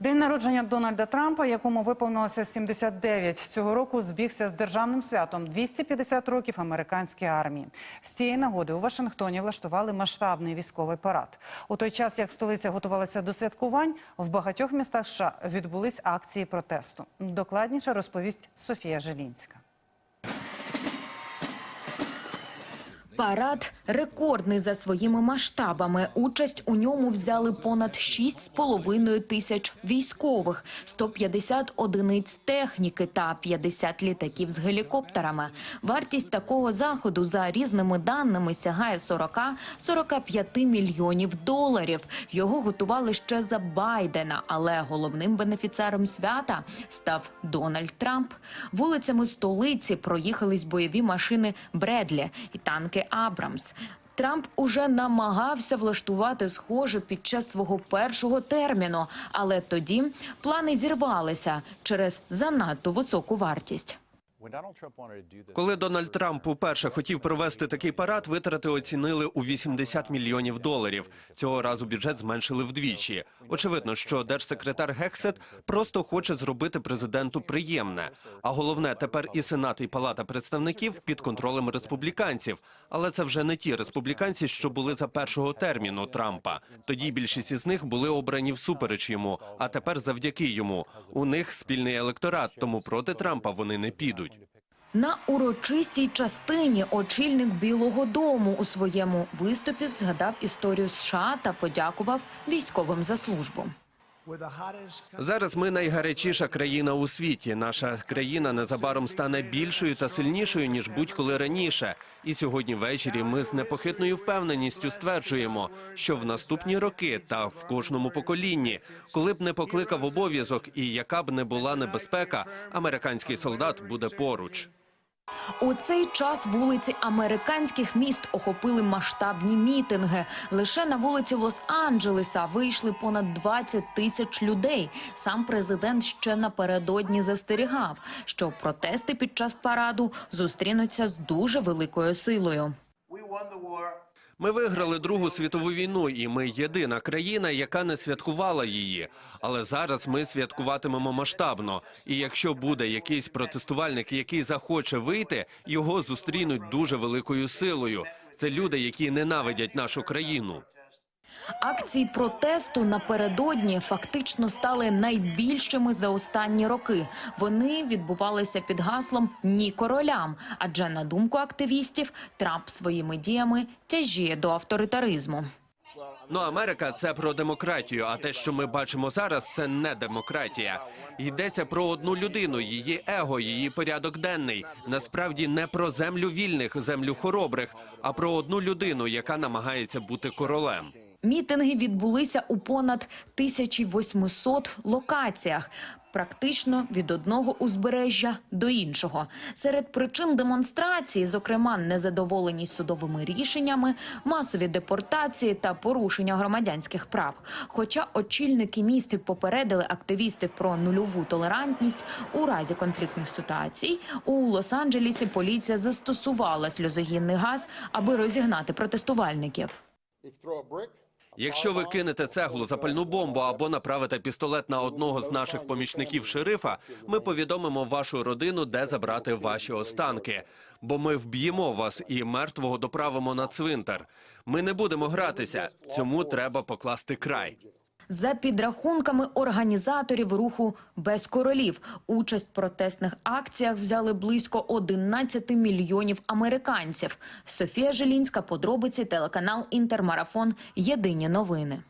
День народження Дональда Трампа, якому виповнилося 79, цього року збігся з державним святом 250 років американської армії. З цієї нагоди у Вашингтоні влаштували масштабний військовий парад. У той час, як столиця готувалася до святкувань, в багатьох містах США відбулись акції протесту. Докладніше розповість Софія Желінська. Парад рекордний за своїми масштабами. Участь у ньому взяли понад 6,5 тисяч військових, 150 одиниць техніки та 50 літаків з гелікоптерами. Вартість такого заходу за різними даними сягає 40-45 мільйонів доларів. Його готували ще за Байдена, але головним бенефіцером свята став Дональд Трамп. Вулицями столиці проїхались бойові машини Бредлі і танки Абрамс. Трамп уже намагався влаштувати схоже під час свого першого терміну, але тоді плани зірвалися через занадто високу вартість. Коли Дональд Трамп уперше хотів провести такий парад, витрати оцінили у 80 мільйонів доларів. Цього разу бюджет зменшили вдвічі. Очевидно, що держсекретар Гексет просто хоче зробити президенту приємне. А головне, тепер і Сенат, і Палата представників під контролем республіканців. Але це вже не ті республіканці, що були за першого терміну Трампа. Тоді більшість із них були обрані всупереч йому, а тепер завдяки йому. У них спільний електорат, тому проти Трампа вони не підуть. На урочистій частині очільник Білого Дому у своєму виступі згадав історію США та подякував військовим за службу. Зараз ми найгарячіша країна у світі. Наша країна незабаром стане більшою та сильнішою ніж будь-коли раніше. І сьогодні ввечері ми з непохитною впевненістю стверджуємо, що в наступні роки та в кожному поколінні, коли б не покликав обов'язок і яка б не була небезпека, американський солдат буде поруч. У цей час вулиці американських міст охопили масштабні мітинги. Лише на вулиці Лос-Анджелеса вийшли понад 20 тисяч людей. Сам президент ще напередодні застерігав, що протести під час параду зустрінуться з дуже великою силою. Ми виграли Другу світову війну, і ми єдина країна, яка не святкувала її. Але зараз ми святкуватимемо масштабно. І якщо буде якийсь протестувальник, який захоче вийти, його зустрінуть дуже великою силою. Це люди, які ненавидять нашу країну. Акції протесту напередодні фактично стали найбільшими за останні роки. Вони відбувалися під гаслом Ні королям. Адже на думку активістів, Трамп своїми діями тяжіє до авторитаризму. Ну, Америка це про демократію. А те, що ми бачимо зараз, це не демократія. Йдеться про одну людину, її его, її порядок денний. Насправді не про землю вільних, землю хоробрих, а про одну людину, яка намагається бути королем. Мітинги відбулися у понад 1800 локаціях, практично від одного узбережжя до іншого. Серед причин демонстрації, зокрема, незадоволеність судовими рішеннями, масові депортації та порушення громадянських прав. Хоча очільники міст попередили активістів про нульову толерантність у разі конфліктних ситуацій, у Лос-Анджелесі поліція застосувала сльозогінний газ, аби розігнати протестувальників. Якщо ви кинете цеглу, запальну бомбу або направите пістолет на одного з наших помічників шерифа, ми повідомимо вашу родину, де забрати ваші останки. Бо ми вб'ємо вас і мертвого доправимо на цвинтар. Ми не будемо гратися. Цьому треба покласти край. За підрахунками організаторів руху без королів, участь в протестних акціях взяли близько 11 мільйонів американців. Софія Желінська, подробиці, телеканал Інтермарафон. Єдині новини.